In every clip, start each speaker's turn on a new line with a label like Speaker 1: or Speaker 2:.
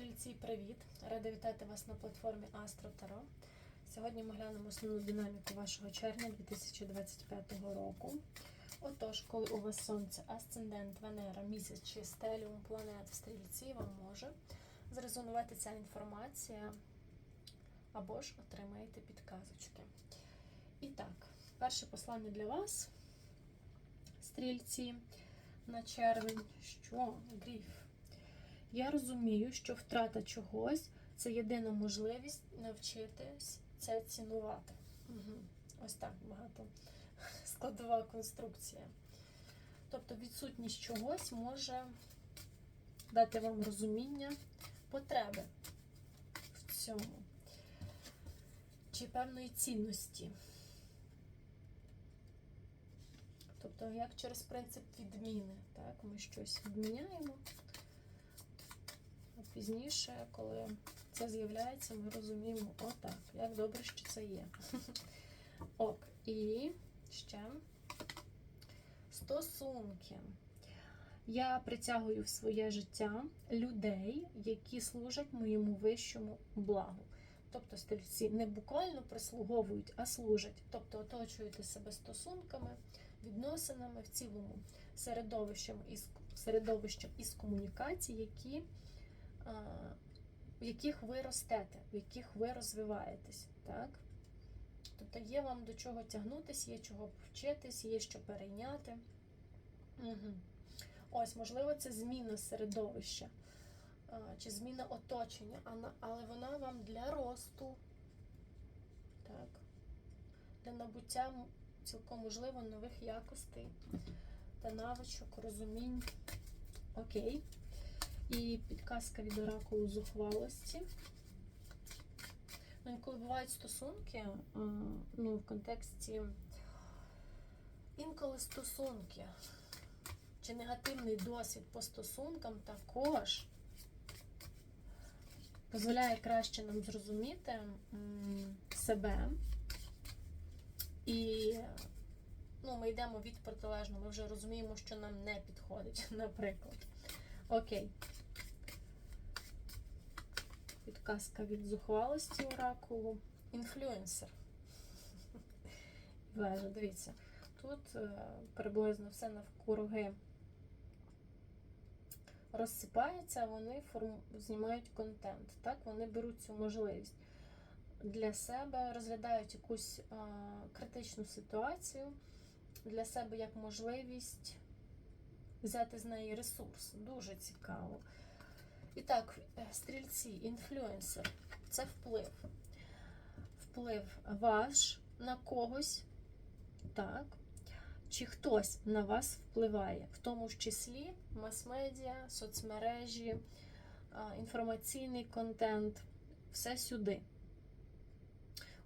Speaker 1: Стрільці, привіт! Рада вітати вас на платформі Astro Таро. Сьогодні ми глянемо основну динаміку вашого червня 2025 року. Отож, коли у вас сонце, асцендент, Венера, місяць чи стеліум планет в стрільці, вам може зрезонувати ця інформація або ж отримаєте підказочки. І так, перше послання для вас, стрільці, на червень, що гріф. Я розумію, що втрата чогось це єдина можливість навчитись це цінувати. Угу. Ось так багато складова конструкція. Тобто відсутність чогось може дати вам розуміння потреби в цьому чи певної цінності. Тобто, як через принцип відміни, так, ми щось відміняємо. Пізніше, коли це з'являється, ми розуміємо, отак, як добре, що це є. Ок, і ще стосунки. Я притягую в своє життя людей, які служать моєму вищому благу. Тобто стрільці не буквально прислуговують, а служать. Тобто оточуєте себе стосунками, відносинами в цілому середовищем із середовищем із комунікацій, які в яких ви ростете, в яких ви розвиваєтесь. Так? Тобто є вам до чого тягнутися, є чого вчитись, є що перейняти. Угу. Ось, можливо, це зміна середовища чи зміна оточення, але вона вам для росту, так, для набуття цілком можливо нових якостей та навичок, розумінь. Окей. І підказка від оракулу зухвалості. Ну, інколи бувають стосунки, ну, в контексті інколи стосунки чи негативний досвід по стосункам також дозволяє краще нам зрозуміти себе. І ну, ми йдемо від протилежного, ми вже розуміємо, що нам не підходить, наприклад. Окей. Підказка від зухвалості оракулу. Інфлюенсер. Вежа, дивіться. Тут е, приблизно все навкруги розсипається, вони форм... знімають контент. Так, вони беруть цю можливість для себе, розглядають якусь а, критичну ситуацію для себе як можливість взяти з неї ресурс. Дуже цікаво. І так, стрільці, інфлюенсер це вплив. Вплив ваш на когось, так, чи хтось на вас впливає, в тому ж числі мас-медіа, соцмережі, інформаційний контент, все сюди.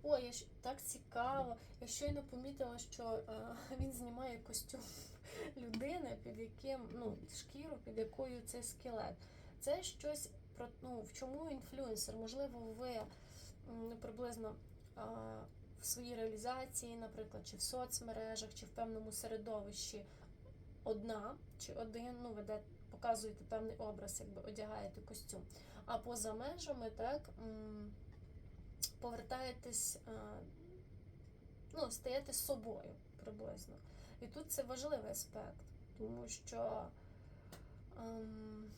Speaker 1: Ой, я ж так цікаво. Я щойно помітила, що а, він знімає костюм людини, під яким, ну, шкіру, під якою це скелет. Це щось про ну, в чому інфлюенсер? Можливо, ви ну, приблизно а, в своїй реалізації, наприклад, чи в соцмережах, чи в певному середовищі одна чи один, ну, веде, показуєте певний образ, якби одягаєте костюм. А поза межами, так, повертаєтесь, ну, стаєте собою приблизно. І тут це важливий аспект, тому що. Ем,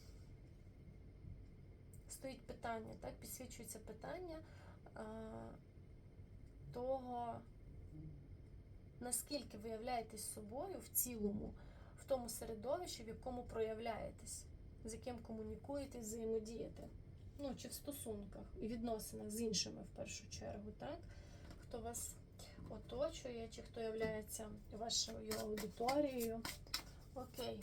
Speaker 1: стоїть питання, так, підсвічується питання а, того, наскільки ви являєтесь собою в цілому, в тому середовищі, в якому проявляєтесь, з яким комунікуєте, взаємодієте. Ну, чи в стосунках і відносинах з іншими в першу чергу, так? Хто вас оточує, чи хто є вашою аудиторією. Окей.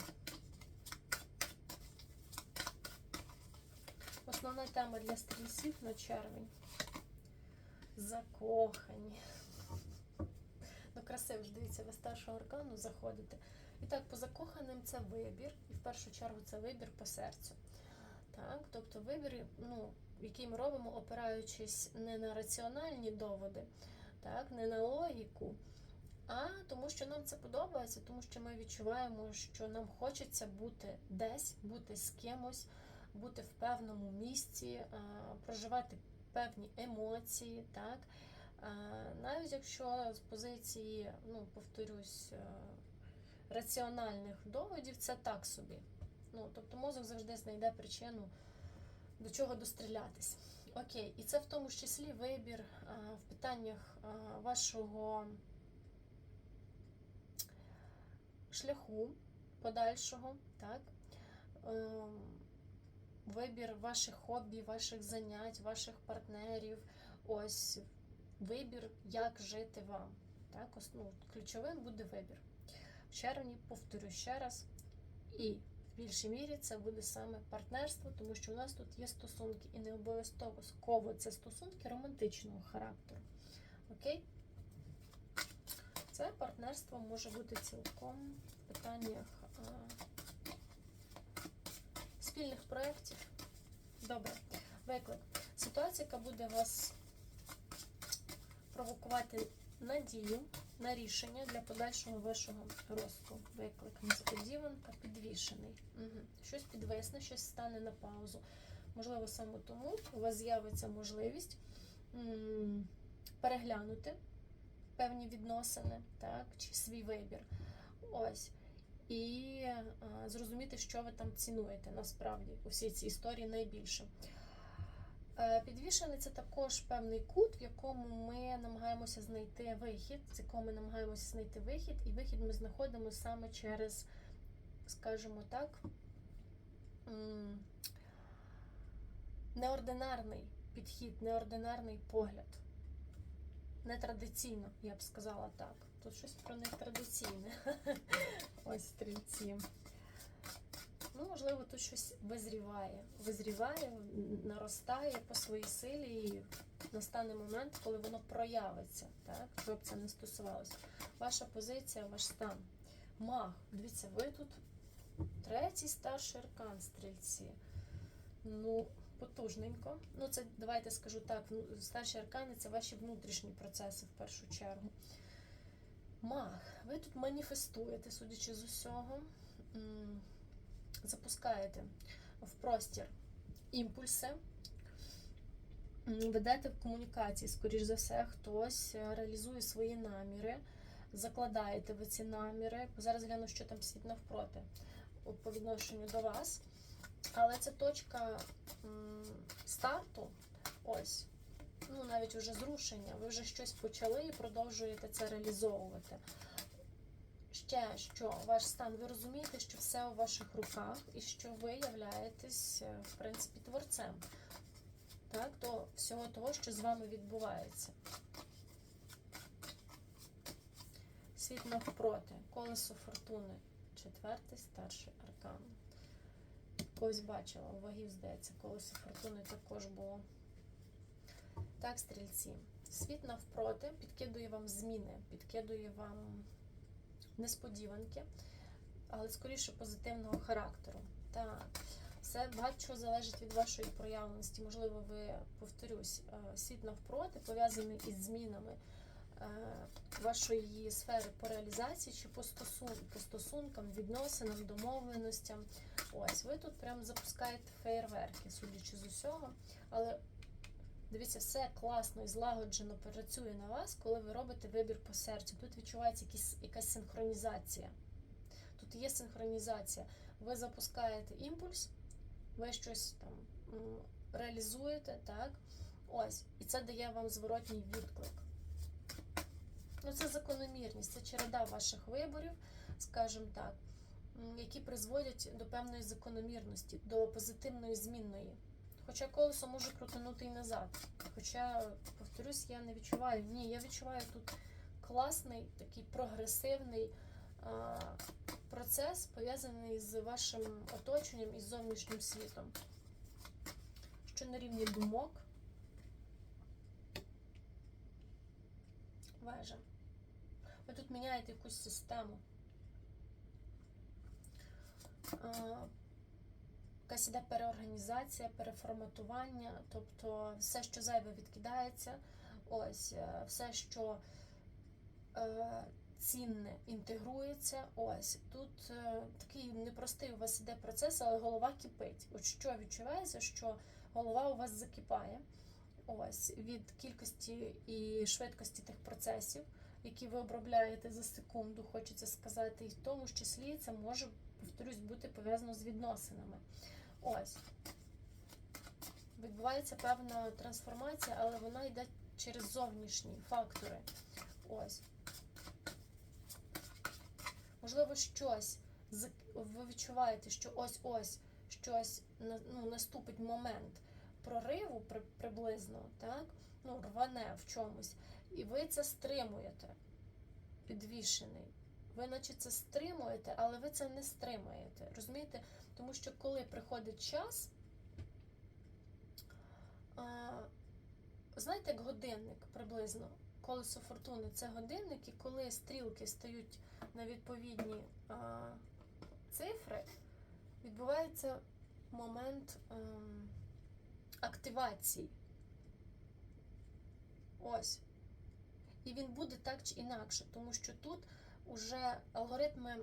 Speaker 1: Основна тема для стрільців на червень. Закохані. Ну, красиво ж, дивіться, ви старшого аркану заходите. І так, по закоханим це вибір, і в першу чергу це вибір по серцю. Так, Тобто вибір, ну, який ми робимо, опираючись не на раціональні доводи, так, не на логіку, а тому, що нам це подобається, тому що ми відчуваємо, що нам хочеться бути десь, бути з кимось бути в певному місці, е, проживати певні емоції, так? Е, Навіть якщо з позиції, ну, повторюсь, е, раціональних доводів, це так собі. Ну, тобто мозок завжди знайде причину, до чого дострілятись. Окей, і це в тому числі вибір в питаннях вашого шляху подальшого, так? Вибір ваших хобі, ваших занять, ваших партнерів. Ось вибір, як жити вам. Так? Ось, ну, ключовим буде вибір. В червні, повторю ще раз, і в більшій мірі це буде саме партнерство, тому що у нас тут є стосунки, і не обов'язково це стосунки романтичного характеру. Окей? Це партнерство може бути цілком в питаннях спільних проєктів. Добре, виклик. Ситуація, яка буде вас провокувати надію на рішення для подальшого вашого росту. Виклик, несподіванка, підвішений. Угу. Щось підвисне, щось стане на паузу. Можливо, саме тому у вас з'явиться можливість переглянути певні відносини, так, чи свій вибір. Ось. І зрозуміти, що ви там цінуєте насправді у всій цій історії найбільше. Е, Підвішений це також певний кут, в якому ми намагаємося знайти вихід, з якого ми намагаємося знайти вихід, і вихід ми знаходимо саме через, скажімо так, неординарний підхід, неординарний погляд. Нетрадиційно, я б сказала так. Тут щось про нетрадиційне. Ось стрільці. Ну, можливо, тут щось визріває. Визріває, наростає по своїй силі, і настане момент, коли воно проявиться, так? щоб це не стосувалося. Ваша позиція, ваш стан. Маг. Дивіться, ви тут третій старший аркан стрільці. Ну, потужненько. Ну, це давайте скажу так: ну, старші аркани це ваші внутрішні процеси в першу чергу. Маг, ви тут маніфестуєте, судячи з усього. Запускаєте в простір імпульси, ведете в комунікації, скоріш за все, хтось е, реалізує свої наміри, закладаєте ви ці наміри. Зараз гляну, що там світ навпроти по відношенню до вас. Але це точка старту. Ось. Ну, навіть вже зрушення. Ви вже щось почали і продовжуєте це реалізовувати. Ще що ваш стан, ви розумієте, що все у ваших руках і що ви являєтесь, е, в принципі, творцем так, до всього того, що з вами відбувається. Світ навпроти, колесо фортуни, четвертий старший аркан. Когось бачила, у вагів, здається, колесо фортуни також було. Так, стрільці. Світ навпроти підкидує вам зміни, підкидує вам несподіванки, але скоріше позитивного характеру. Так, все багато залежить від вашої проявленості. Можливо, ви повторюсь, е, світ навпроти пов'язаний із змінами е, вашої сфери по реалізації чи по стосункам, відносинам, домовленостям. Ось, ви тут прямо запускаєте феєрверки, судячи з усього. Але дивіться, все класно і злагоджено працює на вас, коли ви робите вибір по серцю. Тут відчувається якісь, якась синхронізація. Тут є синхронізація. Ви запускаєте імпульс, ви щось там реалізуєте, так? Ось. І це дає вам зворотній відклик. Ну, це закономірність, це череда ваших виборів, скажімо так, які призводять до певної закономірності, до позитивної змінної. Хоча колесо може крутанути і назад. Хоча, повторюсь, я не відчуваю. Ні, я відчуваю тут класний, такий прогресивний а, процес, пов'язаний з вашим оточенням і зовнішнім світом. Що на рівні думок. Вежа. Ви тут міняєте якусь систему. А, Якась іде переорганізація, переформатування, тобто все, що зайве відкидається, ось е, все, що е, цінне інтегрується. Ось тут е, такий непростий у вас іде процес, але голова кипить. От що відчувається, що голова у вас закипає. Ось від кількості і швидкості тих процесів, які ви обробляєте за секунду, хочеться сказати, і в тому ж числі це може, повторюсь, бути пов'язано з відносинами. Ось відбувається певна трансформація, але вона йде через зовнішні фактори. Ось. Можливо, щось ви відчуваєте, що ось-ось щось ну, наступить момент прориву приблизно, так? Ну, рване в чомусь. І ви це стримуєте, підвішений. Ви наче це стримуєте, але ви це не стримаєте. Розумієте? Тому що коли приходить час, а, знаєте, як годинник приблизно, колесо фортуни це годинник, і коли стрілки стають на відповідні а, цифри, відбувається момент ем, активації. Ось. І він буде так чи інакше, тому що тут уже алгоритми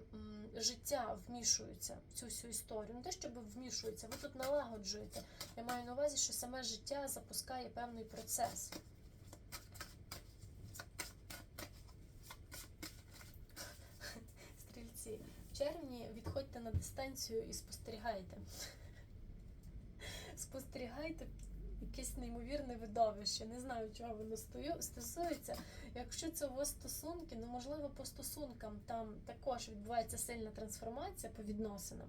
Speaker 1: життя вмішуються в цю всю історію. Не те, щоб вмішуються, ви тут налагоджуєте. Я маю на увазі, що саме життя запускає певний процес. Стрільці, в червні відходьте на дистанцію і спостерігайте. Спостерігайте якесь неймовірне видовище. Не знаю, чого воно стосується. Якщо це у вас стосунки, ну можливо, по стосункам там також відбувається сильна трансформація по відносинам.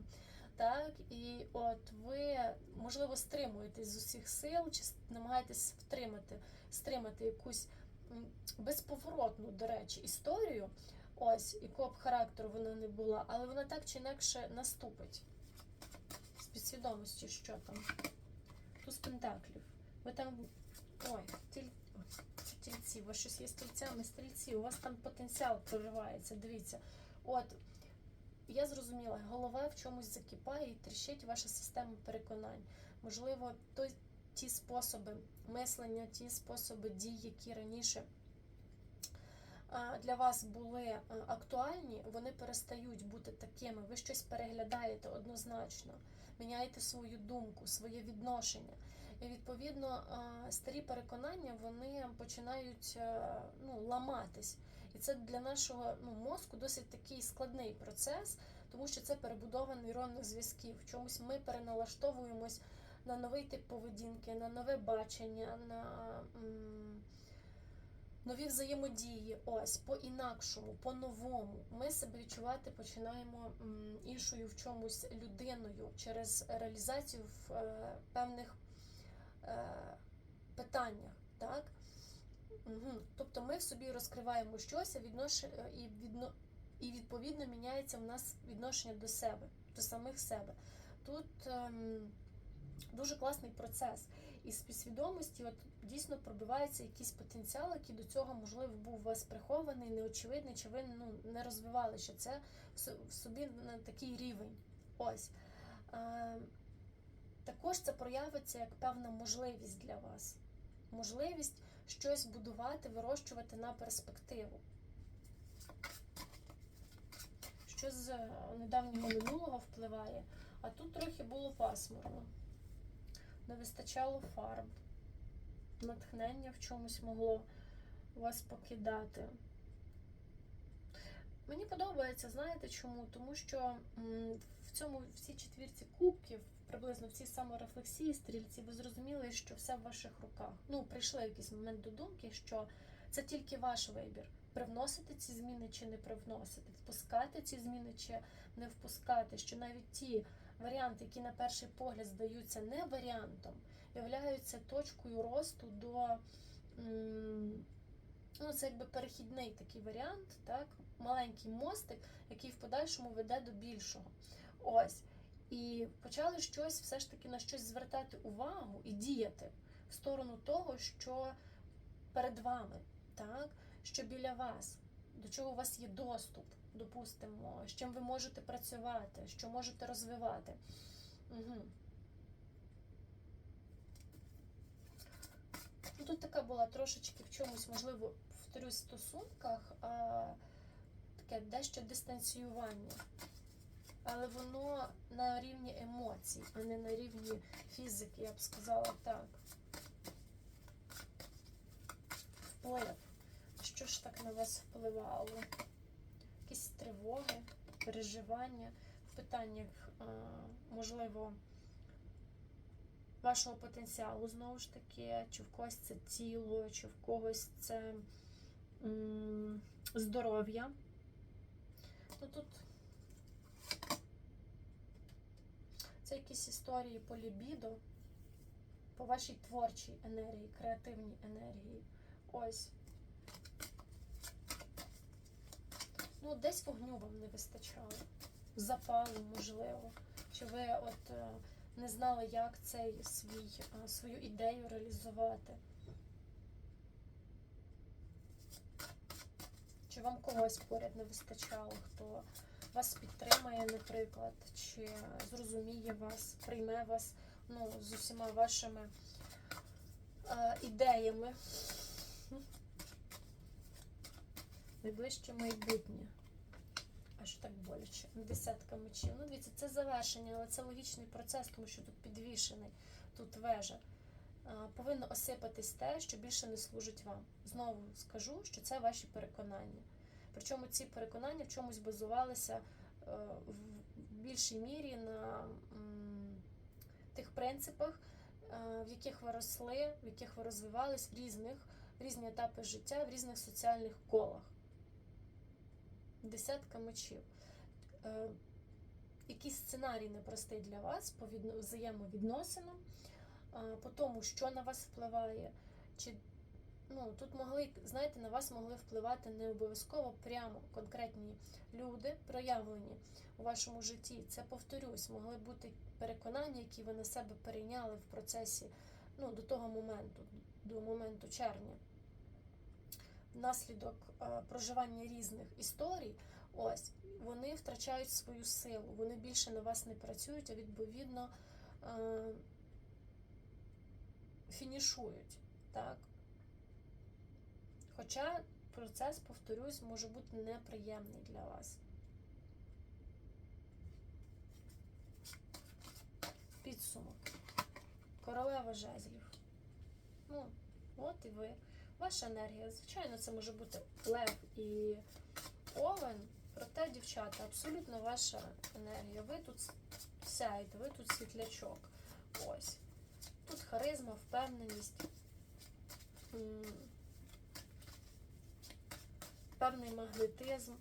Speaker 1: Так, і от ви можливо стримуєтесь з усіх сил, чи намагаєтесь втримати, стримати якусь безповоротну, до речі, історію, ось якого б характеру вона не була, але вона так чи інакше наступить з підсвідомості, що там. Туз пентаклів. Ви там. Ой, тіль... Тільці, у вас щось є з тільцями, стрільці, у вас там потенціал проривається. Дивіться. От, я зрозуміла, голова в чомусь закипає і тріщить ваша система переконань. Можливо, той, ті способи мислення, ті способи дій, які раніше для вас були актуальні, вони перестають бути такими. Ви щось переглядаєте однозначно, міняєте свою думку, своє відношення. І відповідно старі переконання вони починають ну, ламатись. І це для нашого ну, мозку досить такий складний процес, тому що це перебудова нейронних зв'язків. В чомусь ми переналаштовуємось на новий тип поведінки, на нове бачення, на м, нові взаємодії. Ось по-інакшому, по-новому. Ми себе відчувати починаємо іншою в чомусь людиною через реалізацію в е, певних е, питаннях. Так? Угу. Тобто ми в собі розкриваємо щось віднош... і, відно... і відповідно міняється в нас відношення до себе, до самих себе. Тут ем, дуже класний процес. І з підсвідомості от, дійсно пробивається якийсь потенціал, який до цього, можливо, був у вас прихований, неочевидний, чи ви ну, не розвивали ще це в собі на такий рівень. Ось. Ем, також це проявиться як певна можливість для вас. Можливість щось будувати, вирощувати на перспективу. Що з е, недавнього минулого впливає, а тут трохи було пасмурно. Не вистачало фарб. Натхнення в чомусь могло вас покидати. Мені подобається, знаєте чому? Тому що в цьому в цій четвірці кубків, приблизно в цій саморефлексії стрільці, ви зрозуміли, що все в ваших руках. Ну, прийшли якийсь момент до думки, що це тільки ваш вибір. Привносити ці зміни чи не привносити, впускати ці зміни чи не впускати, що навіть ті варіанти, які на перший погляд здаються не варіантом, являються точкою росту до. Ну, це якби перехідний такий варіант, так? маленький мостик, який в подальшому веде до більшого. Ось. І почали щось все ж таки на щось звертати увагу і діяти в сторону того, що перед вами, так? що біля вас, до чого у вас є доступ, допустимо, з чим ви можете працювати, що можете розвивати. Угу. Тут така була трошечки в чомусь, можливо, в стосунках. А, таке дещо дистанціювання. Але воно на рівні емоцій, а не на рівні фізики, я б сказала так. Вплив. Що ж так на вас впливало? Якісь тривоги, переживання в питаннях, можливо, вашого потенціалу знову ж таки, чи в когось це тіло, чи в когось це здоров'я. Ну тут це якісь історії по лібідо, по вашій творчій енергії, креативній енергії. Ось. Ну, десь вогню вам не вистачало. Запалу, можливо. Чи ви от е, не знали, як цей свій, е, свою ідею реалізувати. Чи вам когось поряд не вистачало, хто вас підтримає, наприклад, чи зрозуміє вас, прийме вас ну, з усіма вашими е, ідеями. Найближче майбутнє. Аж так боляче. Десятка мечів. Ну, дивіться, це завершення, але це логічний процес, тому що тут підвішений, тут вежа. Повинно осипатись те, що більше не служить вам. Знову скажу, що це ваші переконання. Причому ці переконання в чомусь базувалися е, в більшій мірі на тих принципах, е, в яких ви росли, в яких ви розвивались в різних різні етапи життя, в різних соціальних колах. Десятка мечів. Е, якийсь сценарій непростий для вас по взаємовідносинам, по тому, що на вас впливає. Чи ну, тут могли, знаєте, на вас могли впливати не обов'язково прямо конкретні люди, проявлені у вашому житті. Це повторюсь, могли бути переконання, які ви на себе перейняли в процесі ну, до того моменту, до моменту червня. Внаслідок е, проживання різних історій, ось вони втрачають свою силу, вони більше на вас не працюють, а відповідно е, фінішують. Так? Хоча процес, повторюсь, може бути неприємний для вас. Підсумок. Королева жезлів. Ну, от і ви. Ваша енергія. Звичайно, це може бути лев і овен. Проте, дівчата, абсолютно ваша енергія. Ви тут сяєте, ви тут світлячок. Ось. Тут харизма, впевненість. Певний магнетизм.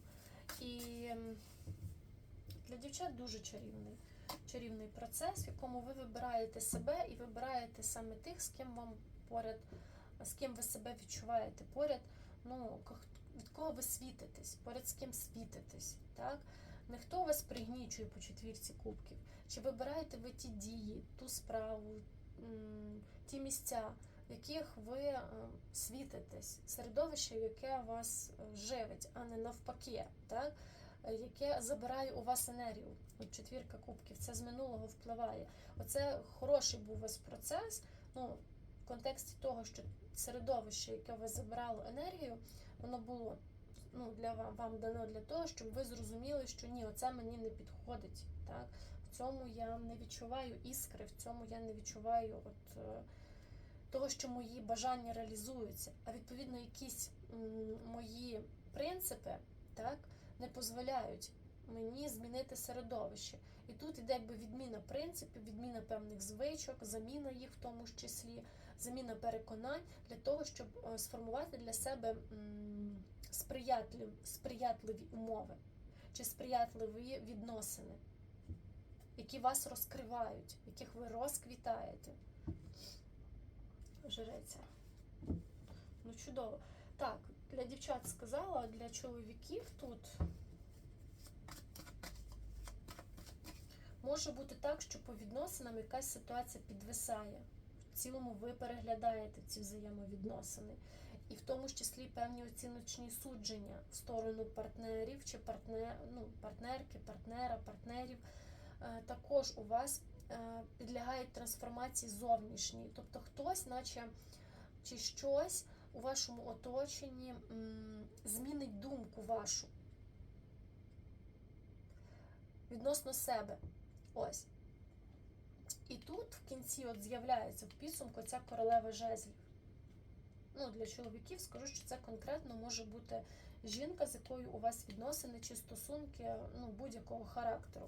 Speaker 1: І для дівчат дуже чарівний. Чарівний процес, в якому ви вибираєте себе і вибираєте саме тих, з ким вам поряд, з ким ви себе відчуваєте поряд, ну, від кого ви світитесь, поряд з ким світитесь. Так? Не хто вас пригнічує по четвірці кубків, чи вибираєте ви ті дії, ту справу, ті місця, в яких ви е, світитесь, середовище, яке вас е, живить, а не навпаки, так? яке забирає у вас енергію. От четвірка кубків, це з минулого впливає. Оце хороший був у вас процес. Ну, в контексті того, що середовище, яке у вас забирало енергію, воно було ну, для вам, вам дано для того, щоб ви зрозуміли, що ні, оце мені не підходить. Так? В цьому я не відчуваю іскри, в цьому я не відчуваю от, е, того, що мої бажання реалізуються. А відповідно, якісь мої принципи так, не дозволяють мені змінити середовище. І тут іде якби відміна принципів, відміна певних звичок, заміна їх в тому ж числі, заміна переконань для того, щоб е, сформувати для себе сприятливі, сприятливі умови чи сприятливі відносини, які вас розкривають, яких ви розквітаєте. Жреця. Ну, чудово. Так, для дівчат сказала, для чоловіків тут може бути так, що по відносинам якась ситуація підвисає. В цілому ви переглядаєте ці взаємовідносини. І в тому ж числі певні оціночні судження в сторону партнерів чи партнер, ну, партнерки, партнера, партнерів е, також у вас підлягають трансформації зовнішній. Тобто хтось, наче чи щось у вашому оточенні змінить думку вашу. відносно себе. Ось. І тут в кінці от з'являється в підсумку ця королева жезлів. Ну, для чоловіків скажу, що це конкретно може бути жінка, з якою у вас відносини чи стосунки ну, будь-якого характеру.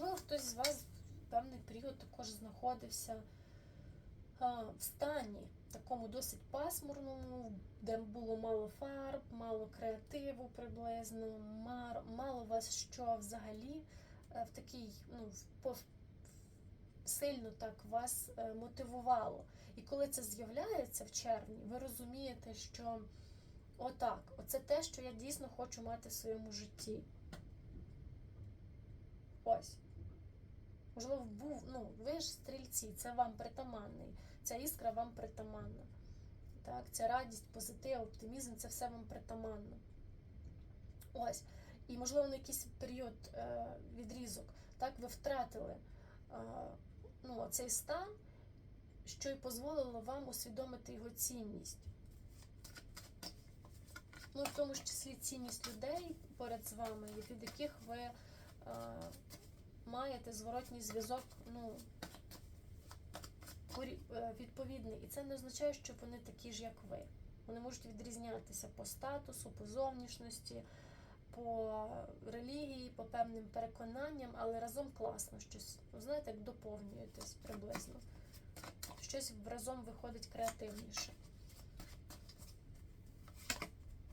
Speaker 1: Можливо, хтось з вас в певний період також знаходився в стані такому досить пасмурному, де було мало фарб, мало креативу приблизно, мало вас що взагалі е, в такий, ну, сильно так вас е, мотивувало. І коли це з'являється в червні, ви розумієте, що отак, оце те, що я дійсно хочу мати в своєму житті. Ось. Можливо, був, ну, ви ж стрільці, це вам притаманний, ця іскра вам притаманна. Так, ця радість, позитив, оптимізм це все вам притаманно. Ось. І, можливо, на якийсь період е, відрізок, так, ви втратили е, ну, цей стан, що й дозволило вам усвідомити його цінність. Ну, в тому числі цінність людей поряд з вами, від яких ви е, маєте зворотній зв'язок, ну, е, відповідний. І це не означає, що вони такі ж, як ви. Вони можуть відрізнятися по статусу, по зовнішності, по релігії, по певним переконанням, але разом класно щось. Ну, знаєте, як доповнюєтесь приблизно. Щось разом виходить креативніше.